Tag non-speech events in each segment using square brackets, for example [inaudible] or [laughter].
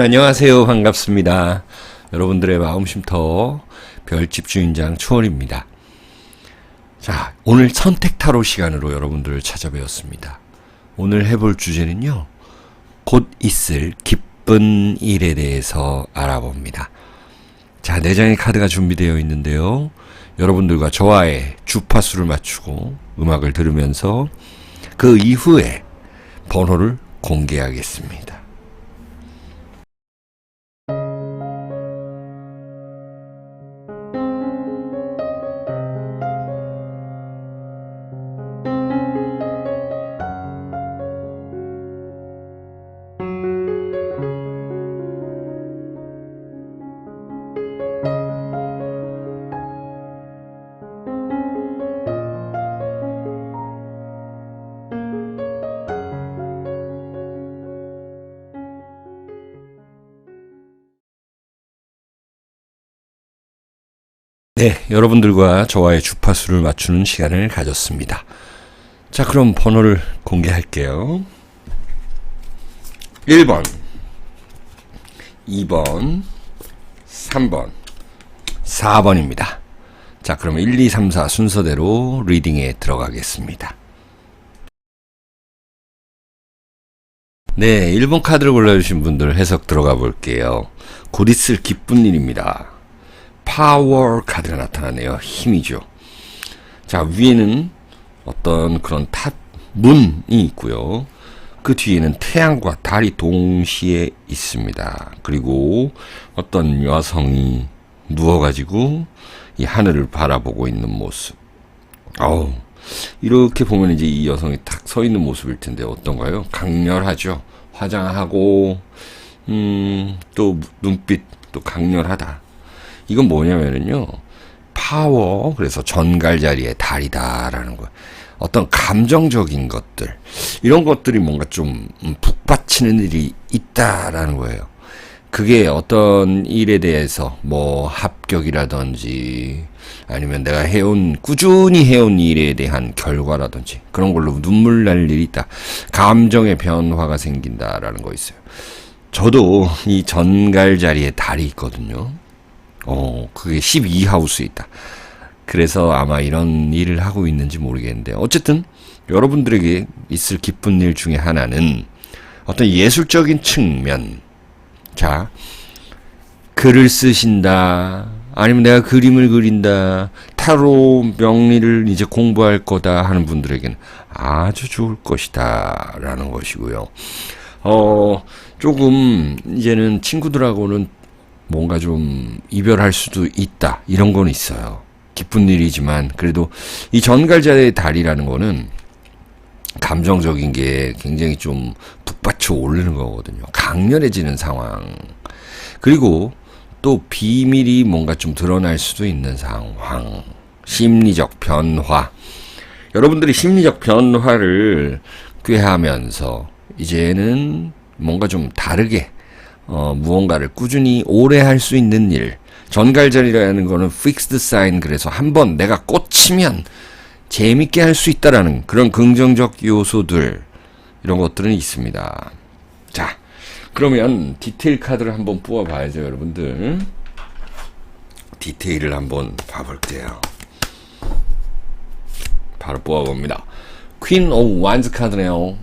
네, 여러분 안녕하세요. 반갑습니다. 여러분들의 마음 쉼터 별집 주인장 추월입니다. 자, 오늘 선택 타로 시간으로 여러분들을 찾아뵈었습니다. 오늘 해볼 주제는요. 곧 있을 기쁜 일에 대해서 알아봅니다. 자, 네 장의 카드가 준비되어 있는데요. 여러분들과 저와의 주파수를 맞추고 음악을 들으면서 그 이후에 번호를 공개하겠습니다. 네, 여러분들과 저와의 주파수를 맞추는 시간을 가졌습니다. 자, 그럼 번호를 공개할게요. 1번, 2번, 3번, 4번입니다. 자, 그럼 1, 2, 3, 4 순서대로 리딩에 들어가겠습니다. 네, 1번 카드를 골라주신 분들 해석 들어가 볼게요. 곧 있을 기쁜 일입니다. 파워 카드가 나타나네요. 힘이죠. 자, 위에는 어떤 그런 탑, 문이 있고요. 그 뒤에는 태양과 달이 동시에 있습니다. 그리고 어떤 여성이 누워가지고 이 하늘을 바라보고 있는 모습. 어우, 이렇게 보면 이제 이 여성이 탁 서 있는 모습일 텐데 어떤가요? 강렬하죠. 화장하고, 음, 또 눈빛 또 강렬하다. 이건 뭐냐면은요. 파워 그래서 전갈 자리의 달이다라는 거. 어떤 감정적인 것들 이런 것들이 뭔가 좀 음, 북받치는 일이 있다라는 거예요. 그게 어떤 일에 대해서 뭐 합격이라든지 아니면 내가 해온 꾸준히 해온 일에 대한 결과라든지 그런 걸로 눈물 날 일이 있다. 감정의 변화가 생긴다라는 거 있어요. 저도 이 전갈 자리에 달이 있거든요. 어, 그게 12하우스에 있다. 그래서 아마 이런 일을 하고 있는지 모르겠는데 어쨌든 여러분들에게 있을 기쁜 일 중에 하나는 어떤 예술적인 측면. 자, 글을 쓰신다. 아니면 내가 그림을 그린다. 타로 명리를 이제 공부할 거다 하는 분들에게는 아주 좋을 것이다. 라는 것이고요. 어, 조금 이제는 친구들하고는 뭔가 좀 이별할 수도 있다. 이런 건 있어요. 기쁜 일이지만 그래도 이 전갈자의 달이라는 거는 감정적인 게 굉장히 좀 북받쳐 오르는 거거든요. 강렬해지는 상황. 그리고 또 비밀이 뭔가 좀 드러날 수도 있는 상황. 심리적 변화. 여러분들이 심리적 변화를 꾀하면서 이제는 뭔가 좀 다르게 어, 무언가를 꾸준히 오래 할 수 있는 일. 전갈절이라는 거는 fixed sign 그래서 한 번 내가 꽂히면 재밌게 할 수 있다라는 그런 긍정적 요소들 이런 것들은 있습니다. 자, 그러면 디테일 카드를 한번 뽑아 봐야죠, 여러분들. 디테일을 한번 봐 볼게요. 바로 뽑아 봅니다. 퀸 오브 완즈 카드네요.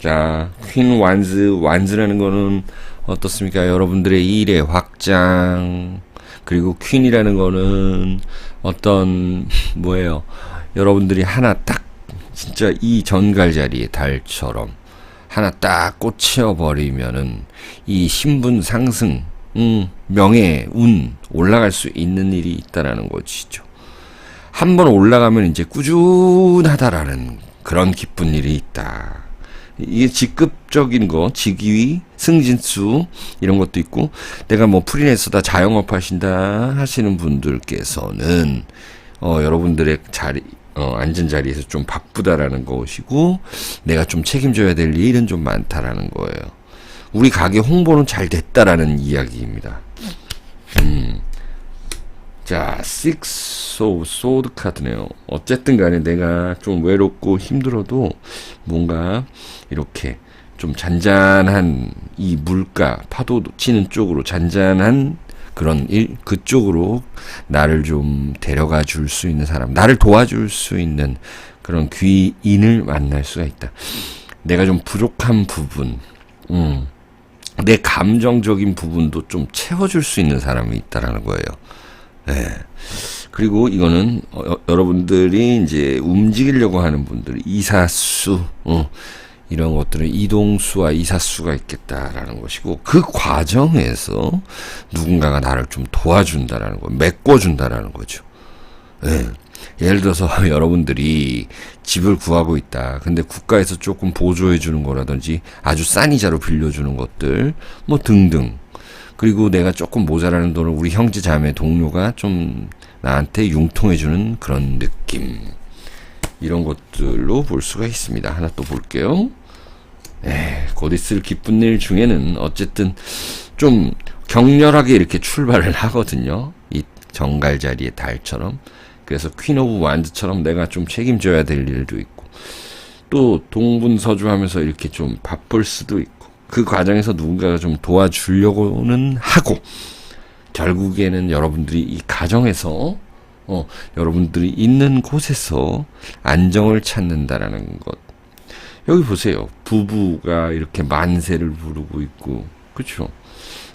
자, 퀸 완즈, 완즈라는 거는 어떻습니까? 여러분들의 일의 확장, 그리고 퀸이라는 거는 어떤, 뭐예요? 여러분들이 하나 딱, 진짜 이 전갈 자리의 달처럼 하나 딱 꽂혀 버리면은 이 신분 상승, 음, 명예, 운, 올라갈 수 있는 일이 있다라는 것이죠. 한 번 올라가면 이제 꾸준하다라는 그런 기쁜 일이 있다. 이게 직급적인 거, 직위, 승진수 이런 것도 있고 내가 뭐 프리랜서다 자영업 하신다 하시는 분들께서는 어 여러분들의 자리 어 앉은 자리에서 좀 바쁘다라는 것이고 내가 좀 책임져야 될 일은 좀 많다라는 거예요. 우리 가게 홍보는 잘 됐다라는 이야기입니다. 음. 자, Six of Sword 카드네요. 어쨌든 간에 내가 좀 외롭고 힘들어도 뭔가 이렇게 좀 잔잔한 이 물가 파도 치는 쪽으로 잔잔한 그런 일 그쪽으로 나를 좀 데려가 줄 수 있는 사람, 나를 도와줄 수 있는 그런 귀인을 만날 수가 있다. 내가 좀 부족한 부분, 음, 내 감정적인 부분도 좀 채워줄 수 있는 사람이 있다라는 거예요. 예. 그리고 이거는 어, 여- 여러분들이 이제 움직이려고 하는 분들 이사수 어, 이런 것들은 이동수와 이사수가 있겠다라는 것이고 그 과정에서 누군가가 나를 좀 도와준다라는 거, 메꿔준다라는 거죠. 예. 예를 들어서 [laughs] 여러분들이 집을 구하고 있다. 근데 국가에서 조금 보조해 주는 거라든지 아주 싼 이자로 빌려주는 것들 뭐 등등. 그리고 내가 조금 모자라는 돈을 우리 형제 자매 동료가 좀 나한테 융통해 주는 그런 느낌. 이런 것들로 볼 수가 있습니다. 하나 또 볼게요. 에, 곧 있을 기쁜 일 중에는 어쨌든 좀 격렬하게 이렇게 출발을 하거든요. 이 정갈 자리의 달처럼. 그래서 퀸 오브 완드처럼 내가 좀 책임져야 될 일도 있고 또 동분서주하면서 이렇게 좀 바쁠 수도 있고 그 과정에서 누군가가 좀 도와주려고는 하고 결국에는 여러분들이 이 가정에서 어, 여러분들이 있는 곳에서 안정을 찾는다라는 것. 여기 보세요. 부부가 이렇게 만세를 부르고 있고, 그렇죠?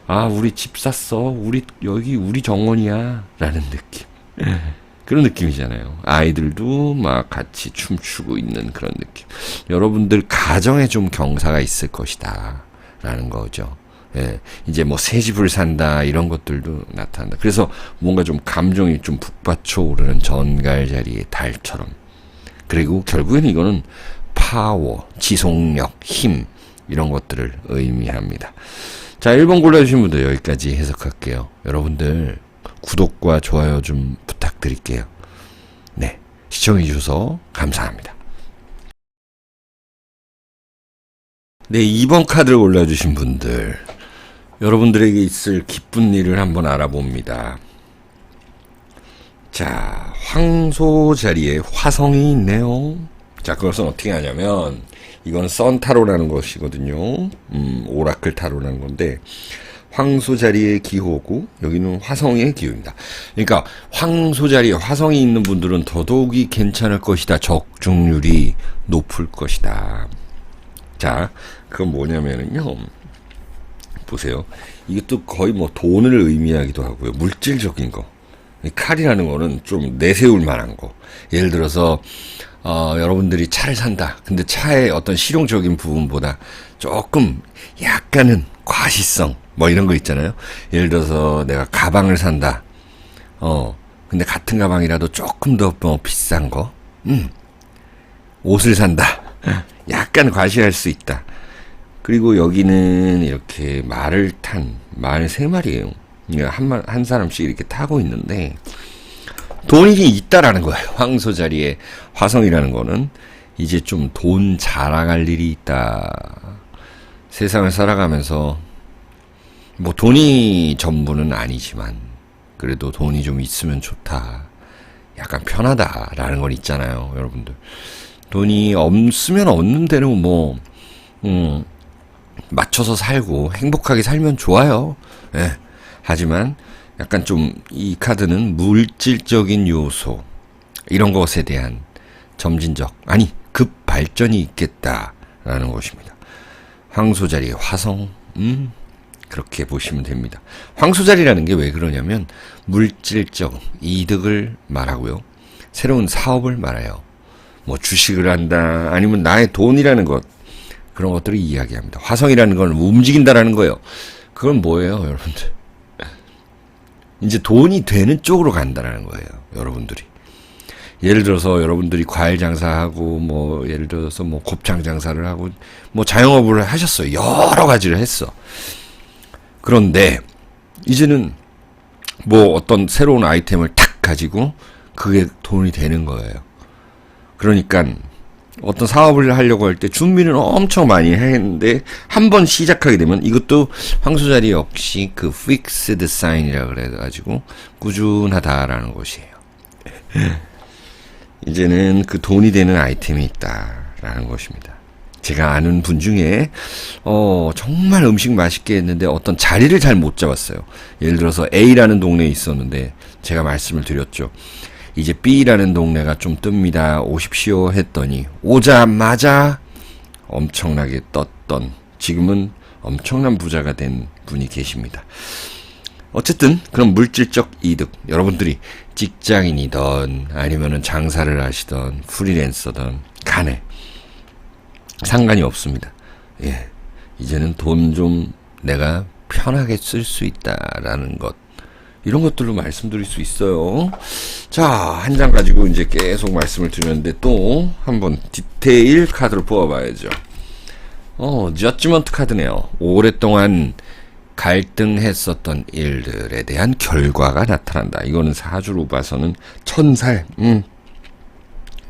아, 우리 집 샀어. 우리 여기 우리 정원이야. 라는 느낌. [laughs] 그런 느낌이잖아요. 아이들도 막 같이 춤추고 있는 그런 느낌. 여러분들 가정에 좀 경사가 있을 것이다. 라는 거죠. 예, 이제 뭐 새 집을 산다 이런 것들도 나타난다. 그래서 뭔가 좀 감정이 좀 북받쳐 오르는 전갈 자리의 달처럼. 그리고 결국에는 이거는 파워, 지속력, 힘 이런 것들을 의미합니다. 자, 1번 골라주신 분들 여기까지 해석할게요. 여러분들 구독과 좋아요 좀 부탁드릴게요. 네, 시청해주셔서 감사합니다. 네, 2번 카드를 골라주신 분들 여러분들에게 있을 기쁜 일을 한번 알아봅니다. 자, 황소 자리에 화성이 있네요. 자, 그것은 어떻게 하냐면, 이건 썬 타로라는 것이거든요. 음, 오라클 타로라는 건데, 황소 자리의 기호고, 여기는 화성의 기호입니다. 그러니까, 황소 자리에 화성이 있는 분들은 더더욱이 괜찮을 것이다. 적중률이 높을 것이다. 자, 그건 뭐냐면은요. 보세요. 이것도 거의 뭐 돈을 의미하기도 하고요. 물질적인 거. 이 칼이라는 거는 좀 내세울 만한 거. 예를 들어서, 어, 여러분들이 차를 산다. 근데 차의 어떤 실용적인 부분보다 조금 약간은 과시성, 뭐 이런 거 있잖아요. 예를 들어서 내가 가방을 산다. 어, 근데 같은 가방이라도 조금 더 뭐 비싼 거. 음. 옷을 산다. 약간 과시할 수 있다. 그리고 여기는 이렇게 말을 탄, 말 세 마리예요. 그러니까 한, 마- 한 사람씩 이렇게 타고 있는데, 돈이 있다라는 거예요. [laughs] 황소 자리에 화성이라는 거는 이제 좀 돈 자랑할 일이 있다. 세상을 살아가면서 뭐 돈이 전부는 아니지만 그래도 돈이 좀 있으면 좋다. 약간 편하다라는 건 있잖아요, 여러분들. 돈이 없으면 없는 대로 뭐, 음, 맞춰서 살고 행복하게 살면 좋아요. 예. 하지만 약간 좀 이 카드는 물질적인 요소 이런 것에 대한 점진적 아니 급 발전이 있겠다라는 것입니다. 황소 자리의 화성 음 그렇게 보시면 됩니다. 황소 자리라는 게 왜 그러냐면 물질적 이득을 말하고요. 새로운 사업을 말해요. 뭐 주식을 한다 아니면 나의 돈이라는 것 그런 것들을 이야기합니다. 화성이라는 건 움직인다라는 거예요. 그건 뭐예요, 여러분들? [laughs] 이제 돈이 되는 쪽으로 간다라는 거예요, 여러분들이. 예를 들어서 여러분들이 과일 장사하고 뭐 예를 들어서 뭐 곱창 장사를 하고 뭐 자영업을 하셨어요. 여러 가지를 했어. 그런데 이제는 뭐 어떤 새로운 아이템을 탁 가지고 그게 돈이 되는 거예요. 그러니까 어떤 사업을 하려고 할 때 준비는 엄청 많이 했는데 한 번 시작하게 되면 이것도 황소자리 역시 그 fixed sign이라 그래가지고 꾸준하다라는 것이에요. [laughs] 이제는 그 돈이 되는 아이템이 있다라는 것입니다. 제가 아는 분 중에 어 정말 음식 맛있게 했는데 어떤 자리를 잘 못 잡았어요. 예를 들어서 A라는 동네에 있었는데 제가 말씀을 드렸죠. 이제 B라는 동네가 좀 뜹니다. 오십시오 했더니 오자마자 엄청나게 떴던 지금은 엄청난 부자가 된 분이 계십니다. 어쨌든 그런 물질적 이득 여러분들이 직장인이던 아니면은 장사를 하시던 프리랜서든 간에 상관이 없습니다. 예. 이제는 돈 좀 내가 편하게 쓸 수 있다라는 것. 이런 것들로 말씀드릴 수 있어요. 자, 한 장 가지고 이제 계속 말씀을 드렸는데 또 한번 디테일 카드를 뽑아봐야죠. 어, 저지먼트 카드네요. 오랫동안 갈등했었던 일들에 대한 결과가 나타난다. 이거는 사주로 봐서는 천살. 음.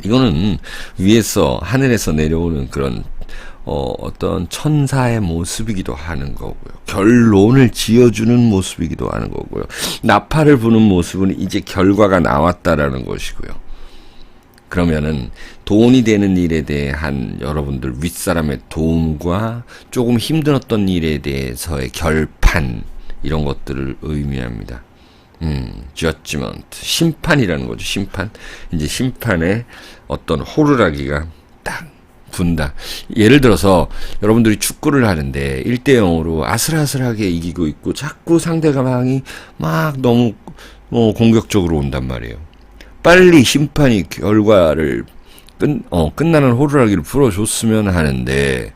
이거는 위에서 하늘에서 내려오는 그런 어, 어떤 천사의 모습이기도 하는 거고요. 결론을 지어주는 모습이기도 하는 거고요. 나팔을 부는 모습은 이제 결과가 나왔다라는 것이고요. 그러면은 돈이 되는 일에 대한 여러분들 윗사람의 도움과 조금 힘들었던 일에 대해서의 결판 이런 것들을 의미합니다. 음, judgment 심판이라는 거죠. 심판. 이제 심판의 어떤 호루라기가 딱 분다. 예를 들어서 여러분들이 축구를 하는데 1대 0으로 아슬아슬하게 이기고 있고 자꾸 상대방이 막 너무 뭐 공격적으로 온단 말이에요. 빨리 심판이 결과를 끝, 어, 끝나는 호루라기를 풀어줬으면 하는데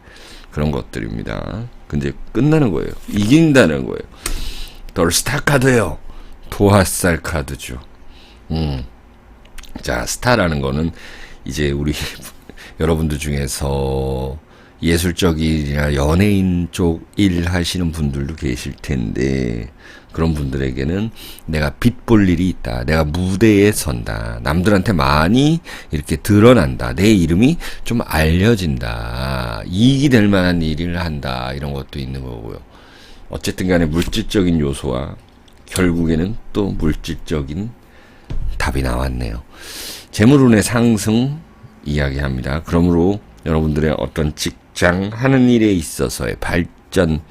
그런 것들입니다. 근데 끝나는 거예요. 이긴다는 거예요. 덜스타 카드예요. 도화살 카드죠. 음. 자, 스타라는 거는 이제 우리 여러분들 중에서 예술적 일이나 연예인 쪽 일 하시는 분들도 계실 텐데 그런 분들에게는 내가 빛볼 일이 있다. 내가 무대에 선다. 남들한테 많이 이렇게 드러난다. 내 이름이 좀 알려진다. 이익이 될 만한 일을 한다. 이런 것도 있는 거고요. 어쨌든 간에 물질적인 요소와 결국에는 또 물질적인 답이 나왔네요. 재물운의 상승 이야기합니다. 그러므로 여러분들의 어떤 직장 하는 일에 있어서의 발전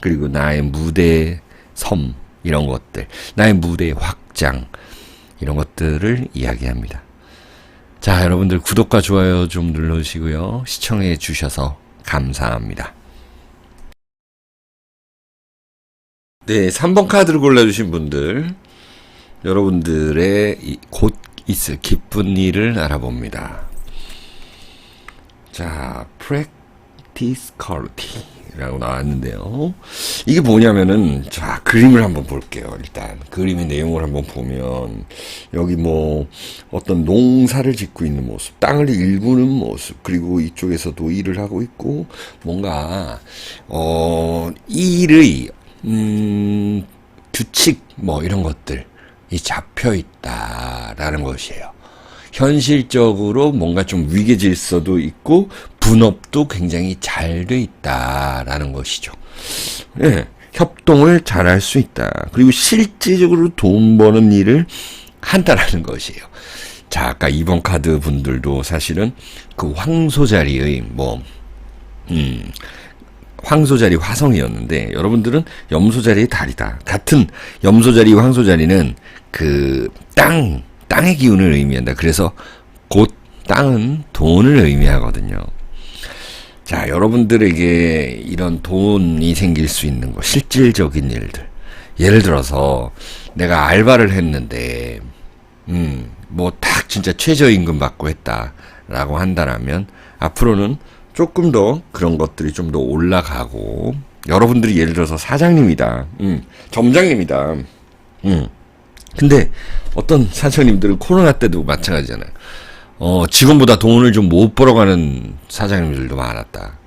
그리고 나의 무대 섬 이런 것들 나의 무대 확장 이런 것들을 이야기합니다. 자, 여러분들 구독과 좋아요 좀 눌러주시고요. 시청해 주셔서 감사합니다. 네, 3번 카드를 골라주신 분들, 여러분들의 이- 곧 있을 기쁜 일을 알아봅니다. 자, practice quality라고 나왔는데요. 이게 뭐냐면은, 자, 그림을 한번 볼게요. 일단, 그림의 내용을 한번 보면, 여기 뭐, 어떤 농사를 짓고 있는 모습, 땅을 일구는 모습, 그리고 이쪽에서도 일을 하고 있고, 뭔가, 어, 이 일의, 음, 규칙, 뭐, 이런 것들이 잡혀 있다라는 것이에요. 현실적으로 뭔가 좀 위계 질서도 있고 분업도 굉장히 잘 돼 있다라는 것이죠. 예, 협동을 잘 할 수 있다. 그리고 실질적으로 돈 버는 일을 한다라는 것이에요. 자, 아까 2번 카드 분들도 사실은 그 황소 자리의 뭐, 음, 황소 자리 화성이었는데 여러분들은 염소 자리의 달이다. 같은 염소 자리 황소 자리는 그 땅, 땅의 기운을 의미한다. 그래서 곧 땅은 돈을 의미하거든요. 자, 여러분들에게 이런 돈이 생길 수 있는 거, 실질적인 일들. 예를 들어서 내가 알바를 했는데, 음, 뭐 딱 진짜 최저임금 받고 했다라고 한다라면 앞으로는 조금 더 그런 것들이 좀 더 올라가고 여러분들이 예를 들어서 사장님이다, 음, 점장님이다, 음. 근데 어떤 사장님들은 코로나 때도 마찬가지잖아요. 어, 직원보다 돈을 좀 못 벌어가는 사장님들도 많았다.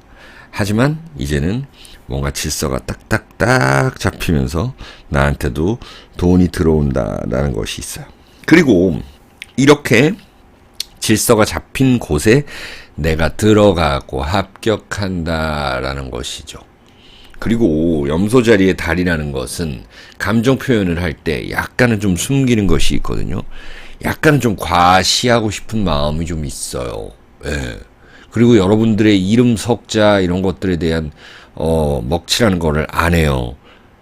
하지만 이제는 뭔가 질서가 딱딱딱 잡히면서 나한테도 돈이 들어온다라는 것이 있어요. 그리고 이렇게 질서가 잡힌 곳에 내가 들어가고 합격한다라는 것이죠. 그리고 염소 자리의 달이라는 것은 감정 표현을 할 때 약간은 좀 숨기는 것이 있거든요. 약간은 좀 과시하고 싶은 마음이 좀 있어요. 예. 그리고 여러분들의 이름 석자 이런 것들에 대한 어 먹칠하는 거를 안 해요.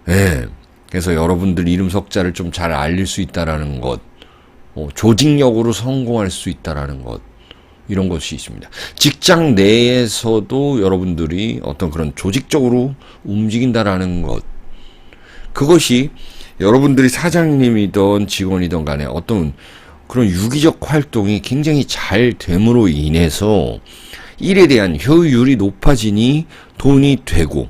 예. 그래서 여러분들 이름 석자를 좀 잘 알릴 수 있다라는 것, 어, 조직력으로 성공할 수 있다라는 것, 이런 것이 있습니다. 직장 내에서도 여러분들이 어떤 그런 조직적으로 움직인다라는 것, 그것이 여러분들이 사장님이든 직원이든 간에 어떤 그런 유기적 활동이 굉장히 잘 됨으로 인해서 일에 대한 효율이 높아지니 돈이 되고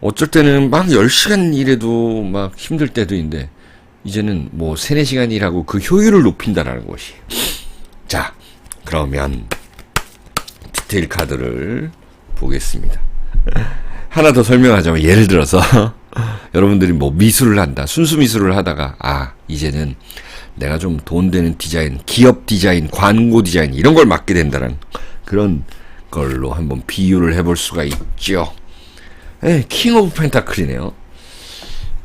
어쩔 때는 막 10시간 일해도 막 힘들 때도 있는데 이제는 뭐 3, 4시간 일하고 그 효율을 높인다라는 것이 자 그러면 디테일 카드를 보겠습니다 [laughs] 하나 더 설명하자면 예를 들어서 [laughs] 여러분들이 뭐 미술을 한다 순수 미술을 하다가 아 이제는 내가 좀 돈 되는 디자인 기업 디자인 광고 디자인 이런 걸 맡게 된다는 그런 걸로 한번 비유를 해볼 수가 있죠 예, 킹 오브 펜타클이네요.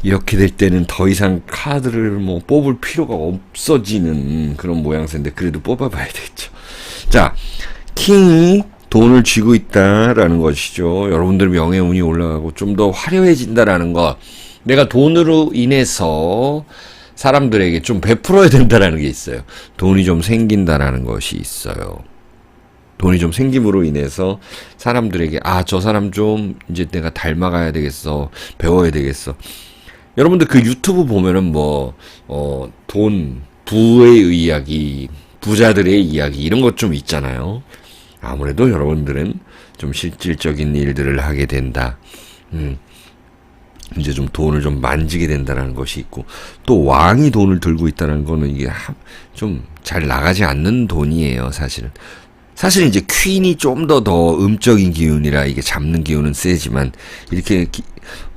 이렇게 될 때는 더 이상 카드를 뭐 뽑을 필요가 없어지는 그런 모양새인데 그래도 뽑아봐야 되겠죠. 자, 킹이 돈을 쥐고 있다라는 것이죠. 여러분들 명예운이 올라가고 좀 더 화려해진다라는 것. 내가 돈으로 인해서 사람들에게 좀 베풀어야 된다라는 게 있어요. 돈이 좀 생긴다라는 것이 있어요. 돈이 좀 생김으로 인해서 사람들에게 아 저 사람 좀 이제 내가 닮아가야 되겠어 배워야 되겠어 여러분들 그 유튜브 보면은 뭐 어 돈 부의 이야기 부자들의 이야기 이런 것 좀 있잖아요. 아무래도 여러분들은 좀 실질적인 일들을 하게 된다. 음 이제 좀 돈을 좀 만지게 된다는 것이 있고 또 왕이 돈을 들고 있다는 거는 이게 좀 잘 나가지 않는 돈이에요 사실은 사실 이제 퀸이 좀더더 음적인 기운이라 이게 잡는 기운은 세지만 이렇게 기,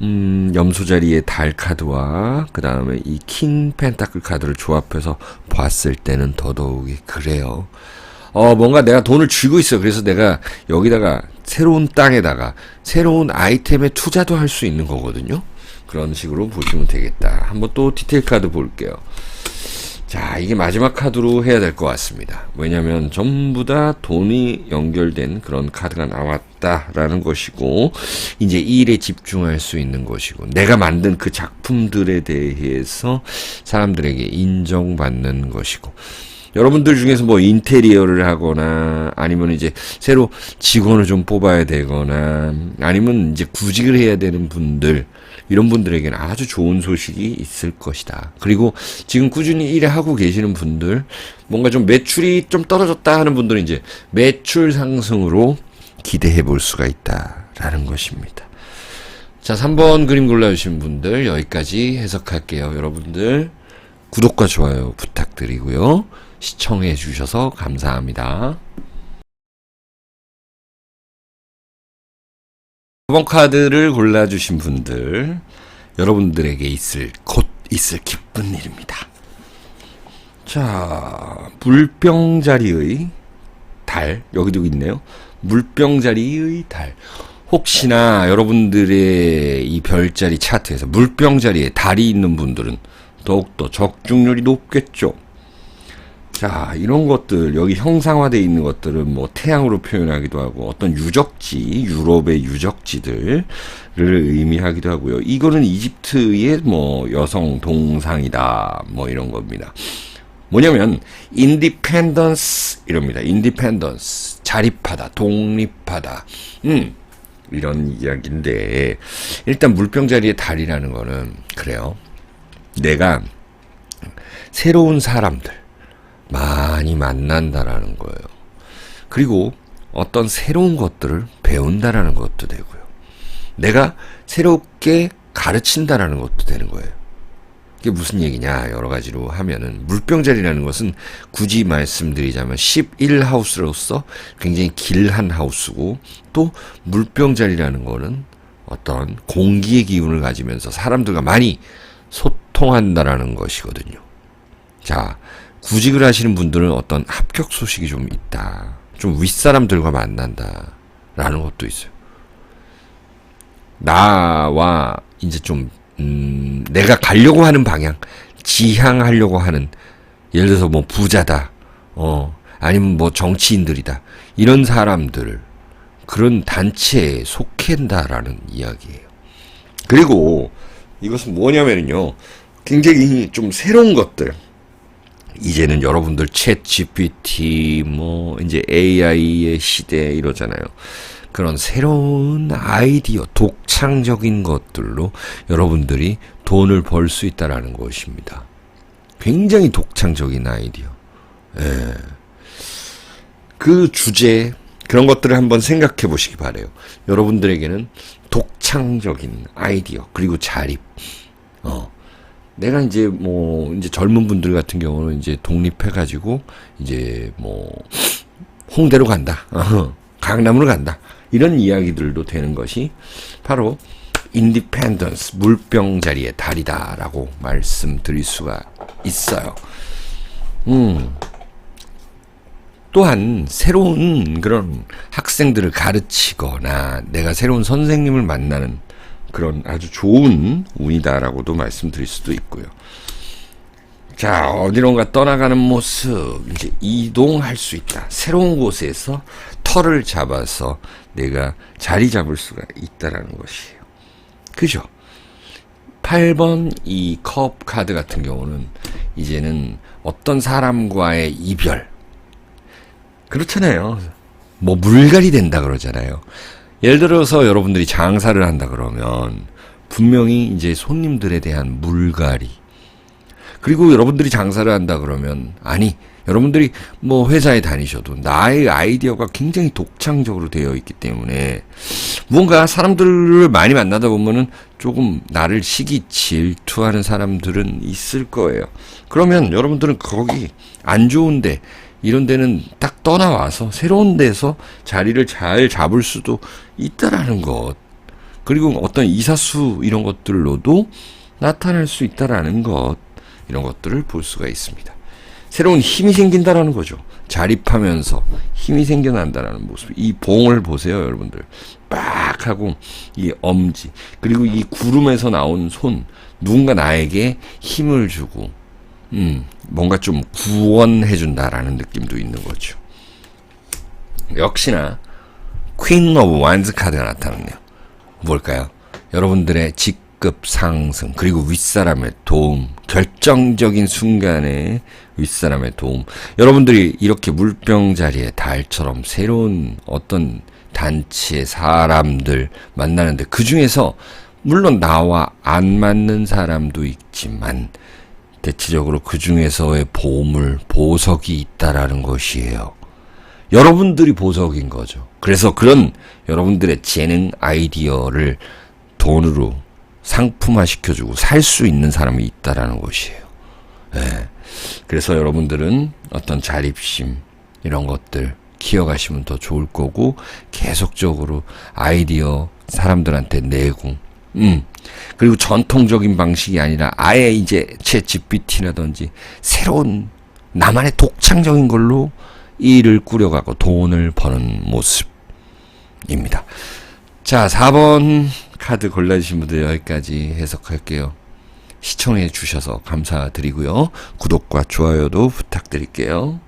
음, 염소 자리의 달 카드와 그 다음에 이 킹 펜타클 카드를 조합해서 봤을 때는 더더욱이 그래요. 어, 뭔가 내가 돈을 쥐고 있어. 그래서 내가 여기다가 새로운 땅에다가 새로운 아이템에 투자도 할 수 있는 거거든요. 그런 식으로 보시면 되겠다. 한번 또 디테일 카드 볼게요. 자, 이게 마지막 카드로 해야 될 것 같습니다. 왜냐면 전부 다 돈이 연결된 그런 카드가 나왔다라는 것이고, 이제 이 일에 집중할 수 있는 것이고, 내가 만든 그 작품들에 대해서 사람들에게 인정받는 것이고, 여러분들 중에서 뭐 인테리어를 하거나 아니면 이제 새로 직원을 좀 뽑아야 되거나 아니면 이제 구직을 해야 되는 분들 이런 분들에게는 아주 좋은 소식이 있을 것이다. 그리고 지금 꾸준히 일을 하고 계시는 분들 뭔가 좀 매출이 좀 떨어졌다 하는 분들은 이제 매출 상승으로 기대해 볼 수가 있다라는 것입니다. 자, 3번 그림 골라주신 분들 여기까지 해석할게요. 여러분들 구독과 좋아요 부탁드리고요. 시청해 주셔서 감사합니다. 4번 카드를 골라주신 분들, 여러분들에게 있을, 곧 있을 기쁜 일입니다. 자, 물병자리의 달, 여기도 있네요. 물병자리의 달. 혹시나 여러분들의 이 별자리 차트에서 물병자리에 달이 있는 분들은 더욱더 적중률이 높겠죠. 자, 이런 것들, 여기 형상화되어 있는 것들은 뭐 태양으로 표현하기도 하고 어떤 유적지, 유럽의 유적지들을 의미하기도 하고요. 이거는 이집트의 뭐 여성 동상이다. 뭐 이런 겁니다. 뭐냐면, 인디펜던스, 이럽니다. 인디펜던스. 자립하다, 독립하다. 음, 이런 이야기인데, 일단 물병자리의 달이라는 거는, 그래요. 내가 새로운 사람들, 많이 만난다라는 거예요. 그리고 어떤 새로운 것들을 배운다라는 것도 되고요. 내가 새롭게 가르친다라는 것도 되는 거예요. 이게 무슨 얘기냐 여러 가지로 하면은 물병자리라는 것은 굳이 말씀드리자면 11하우스로서 굉장히 길한 하우스고 또 물병자리라는 거는 어떤 공기의 기운을 가지면서 사람들과 많이 소통한다라는 것이거든요. 자, 구직을 하시는 분들은 어떤 합격 소식이 좀 있다. 좀 윗사람들과 만난다. 라는 것도 있어요. 나와 이제 좀, 음, 내가 가려고 하는 방향, 지향하려고 하는, 예를 들어서 뭐 부자다, 어, 아니면 뭐 정치인들이다. 이런 사람들 그런 단체에 속한다라는 이야기예요. 그리고 이것은 뭐냐면요. 굉장히 좀 새로운 것들. 이제는 여러분들 챗 GPT 뭐 이제 AI의 시대 이러잖아요. 그런 새로운 아이디어, 독창적인 것들로 여러분들이 돈을 벌 수 있다라는 것입니다. 굉장히 독창적인 아이디어. 예. 그 주제 그런 것들을 한번 생각해 보시기 바래요. 여러분들에게는 독창적인 아이디어 그리고 자립. 어. 내가 이제 뭐 이제 젊은 분들 같은 경우는 이제 독립해 가지고 이제 뭐 홍대로 간다. 어, [laughs] 강남으로 간다. 이런 이야기들도 되는 것이 바로 인디펜던스 물병 자리의 달이다라고 말씀드릴 수가 있어요. 음. 또한 새로운 그런 학생들을 가르치거나 내가 새로운 선생님을 만나는 그런 아주 좋은 운이다라고도 말씀드릴 수도 있고요. 자, 어디론가 떠나가는 모습, 이제 이동할 수 있다. 새로운 곳에서 털을 잡아서 내가 자리 잡을 수가 있다라는 것이에요. 그죠? 8번 이 컵 카드 같은 경우는 이제는 어떤 사람과의 이별. 그렇잖아요. 뭐 물갈이 된다 그러잖아요. 예를 들어서 여러분들이 장사를 한다 그러면 분명히 이제 손님들에 대한 물갈이 그리고 여러분들이 장사를 한다 그러면 아니 여러분들이 뭐 회사에 다니셔도 나의 아이디어가 굉장히 독창적으로 되어 있기 때문에 뭔가 사람들을 많이 만나다 보면은 조금 나를 시기 질투하는 사람들은 있을 거예요. 그러면 여러분들은 거기 안 좋은데 이런 데는 딱 떠나와서 새로운 데서 자리를 잘 잡을 수도 있다라는 것. 그리고 어떤 이사수 이런 것들로도 나타날 수 있다라는 것. 이런 것들을 볼 수가 있습니다. 새로운 힘이 생긴다라는 거죠. 자립하면서 힘이 생겨난다라는 모습. 이 봉을 보세요, 여러분들. 빡 하고 이 엄지 그리고 이 구름에서 나온 손 누군가 나에게 힘을 주고 음, 뭔가 좀 구원해준다라는 느낌도 있는 거죠. 역시나 퀸 오브 완즈 카드가 나타났네요. 뭘까요? 여러분들의 직급 상승 그리고 윗사람의 도움 결정적인 순간에 윗사람의 도움 여러분들이 이렇게 물병 자리에 달처럼 새로운 어떤 단체의 사람들 만나는데 그 중에서 물론 나와 안 맞는 사람도 있지만 대체적으로 그 중에서의 보물, 보석이 있다라는 것이에요. 여러분들이 보석인 거죠. 그래서 그런 여러분들의 재능, 아이디어를 돈으로 상품화 시켜주고 살 수 있는 사람이 있다라는 것이에요. 예. 그래서 여러분들은 어떤 자립심, 이런 것들 키워가시면 더 좋을 거고, 계속적으로 아이디어 사람들한테 내고, 음. 그리고 전통적인 방식이 아니라 아예 이제 챗 GPT라든지 새로운 나만의 독창적인 걸로 일을 꾸려가고 돈을 버는 모습입니다. 자, 4번 카드 골라주신 분들 여기까지 해석할게요. 시청해 주셔서 감사드리고요. 구독과 좋아요도 부탁드릴게요.